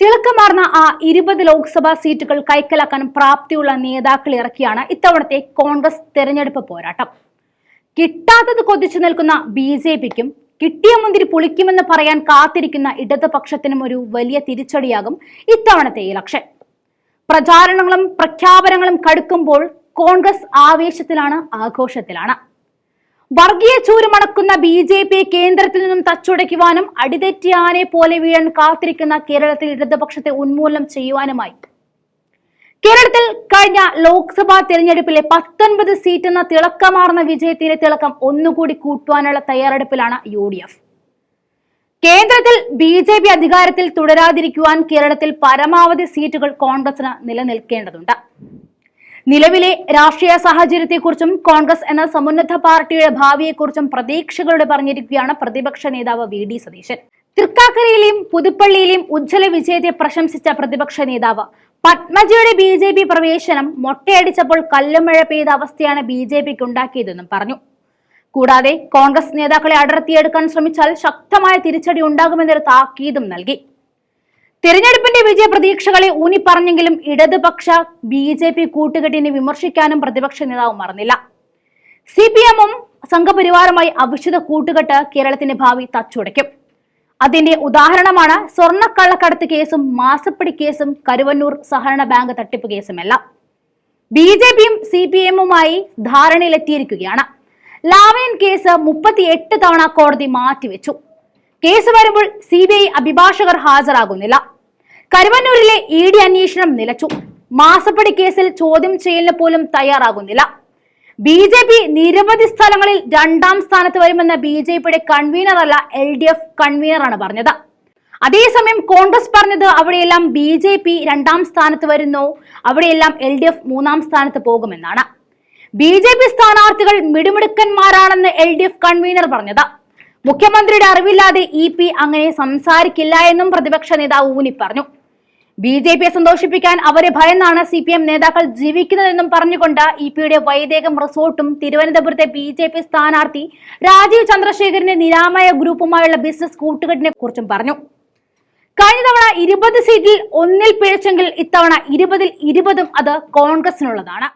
തിളക്കമാർന്ന ആ ഇരുപത് ലോക്സഭാ സീറ്റുകൾ കൈക്കലാക്കാൻ പ്രാപ്തിയുള്ള നേതാക്കൾ ഇറക്കിയാണ് ഇത്തവണത്തെ കോൺഗ്രസ് തെരഞ്ഞെടുപ്പ് പോരാട്ടം. കിട്ടാത്തത് കൊതിച്ചു നിൽക്കുന്ന ബി ജെ പിക്കും കിട്ടിയ മുന്തിരി പുളിക്കുമെന്ന് പറയാൻ കാത്തിരിക്കുന്ന ഇടതുപക്ഷത്തിനും ഒരു വലിയ തിരിച്ചടിയാകും ഇത്തവണത്തെ ഇലക്ഷൻ. പ്രചാരണങ്ങളും പ്രഖ്യാപനങ്ങളും കടുക്കുമ്പോൾ കോൺഗ്രസ് ആവേശത്തിലാണ് ആഘോഷത്തിലാണ്. വർഗീയ ചൂരുമണക്കുന്ന ബി ജെ പി കേന്ദ്രത്തിൽ നിന്നും തച്ചുടയ്ക്കുവാനും അടിതെറ്റിയാനെ പോലെ വീഴാൻ കാത്തിരിക്കുന്ന കേരളത്തിൽ ഇടതുപക്ഷത്തെ ഉന്മൂലനം ചെയ്യുവാനുമായി. കേരളത്തിൽ കഴിഞ്ഞ ലോക്സഭാ തെരഞ്ഞെടുപ്പിലെ പത്തൊൻപത് സീറ്റ് എന്ന തിളക്കമാർന്ന വിജയത്തിന്റെ തിളക്കം ഒന്നുകൂടി കൂട്ടുവാനുള്ള തയ്യാറെടുപ്പിലാണ് യു ഡി എഫ്. കേന്ദ്രത്തിൽ ബി ജെ പി അധികാരത്തിൽ തുടരാതിരിക്കുവാൻ കേരളത്തിൽ പരമാവധി സീറ്റുകൾ കോൺഗ്രസിന് നിലനിൽക്കേണ്ടതുണ്ട്. നിലവിലെ രാഷ്ട്രീയ സാഹചര്യത്തെക്കുറിച്ചും കോൺഗ്രസ് എന്ന സമുന്നത പാർട്ടിയുടെ ഭാവിയെക്കുറിച്ചും പ്രതീക്ഷകളോട് പറഞ്ഞിരിക്കുകയാണ് പ്രതിപക്ഷ നേതാവ് വി ഡി സതീശൻ. തൃക്കാക്കരയിലെയും പുതുപ്പള്ളിയിലെയും ഉജ്ജ്വല വിജയത്തെ പ്രശംസിച്ച പ്രതിപക്ഷ നേതാവ്. പത്മജിയുടെ ബി ജെ പി പ്രവേശനം മൊട്ടയടിച്ചപ്പോൾ കല്ലുമഴ പെയ്ത അവസ്ഥയാണ് ബി ജെ പിക്ക് ഉണ്ടാക്കിയതെന്നും പറഞ്ഞു. കൂടാതെ കോൺഗ്രസ് നേതാക്കളെ അടർത്തിയെടുക്കാൻ ശ്രമിച്ചാൽ ശക്തമായ തിരിച്ചടി ഉണ്ടാകുമെന്നൊരു താക്കീതും നൽകി. തിരഞ്ഞെടുപ്പിന്റെ വിജയ പ്രതീക്ഷകളെ ഊന്നിപ്പറഞ്ഞെങ്കിലും ഇടതുപക്ഷ ബി ജെ പി കൂട്ടുകെട്ടിനെ വിമർശിക്കാനും പ്രതിപക്ഷ നേതാവ് മറന്നില്ല. സി പി എമ്മും സംഘപരിവാറുമായി അവിശുദ്ധ കൂട്ടുകെട്ട് കേരളത്തിന്റെ ഭാവി തച്ചുടയ്ക്കും അതിന്റെ ഉദാഹരണമാണ് സ്വർണക്കള്ളക്കടത്ത് കേസും മാസപ്പടി കേസും കരുവന്നൂർ സഹകരണ ബാങ്ക് തട്ടിപ്പ് കേസുമെല്ലാം. ബി ജെ പിയും സി പി എമ്മുമായി ധാരണയിലെത്തിയിരിക്കുകയാണ്. ലാവയൻ കേസ് മുപ്പത്തിയെട്ട് തവണ കോടതി മാറ്റിവെച്ചു. കേസ് വരുമ്പോൾ സി ബി ഐ അഭിഭാഷകർ ഹാജരാകുന്നില്ല. കരുവന്നൂരിലെ ഇ ഡി അന്വേഷണം നിലച്ചു. മാസപ്പടി കേസിൽ ചോദ്യം ചെയ്യലിന് പോലും തയ്യാറാകുന്നില്ല. ബി ജെ പി നിരവധി സ്ഥലങ്ങളിൽ രണ്ടാം സ്ഥാനത്ത് വരുമെന്ന ബി ജെ പിയുടെ കൺവീനർ അല്ല എൽ ഡി എഫ് കൺവീനറാണ് പറഞ്ഞത്. അതേസമയം കോൺഗ്രസ് പറഞ്ഞത് അവിടെയെല്ലാം ബി ജെ പി രണ്ടാം സ്ഥാനത്ത് വരുന്നു അവിടെയെല്ലാം എൽ ഡി എഫ് മൂന്നാം സ്ഥാനത്ത് പോകുമെന്നാണ്. ബി ജെ പി സ്ഥാനാർത്ഥികൾ മിടുമിടുക്കന്മാരാണെന്ന് എൽ ഡി എഫ് കൺവീനർ പറഞ്ഞത്. മുഖ്യമന്ത്രിയുടെ അറിവില്ലാതെ ഇ പി അങ്ങനെ സംസാരിക്കില്ല എന്നും പ്രതിപക്ഷ നേതാവ് ഊന്നി പറഞ്ഞു. ബി ജെ പിയെ സന്തോഷിപ്പിക്കാൻ അവരെ ഭയന്നാണ് സി പി എം നേതാക്കൾ ജീവിക്കുന്നതെന്നും പറഞ്ഞുകൊണ്ട് ഇ പിയുടെ വൈദേകം റിസോർട്ടും തിരുവനന്തപുരത്തെ ബി ജെ പി സ്ഥാനാർത്ഥി രാജീവ് ചന്ദ്രശേഖരന്റെ നിരാമയ ഗ്രൂപ്പുമായുള്ള ബിസിനസ് കൂട്ടുകെട്ടിനെ കുറിച്ചും പറഞ്ഞു. കഴിഞ്ഞ തവണ ഇരുപത് സീറ്റിൽ ഒന്നിൽ പിഴച്ചെങ്കിൽ ഇത്തവണ ഇരുപതിൽ ഇരുപതും അത് കോൺഗ്രസിനുള്ളതാണ്.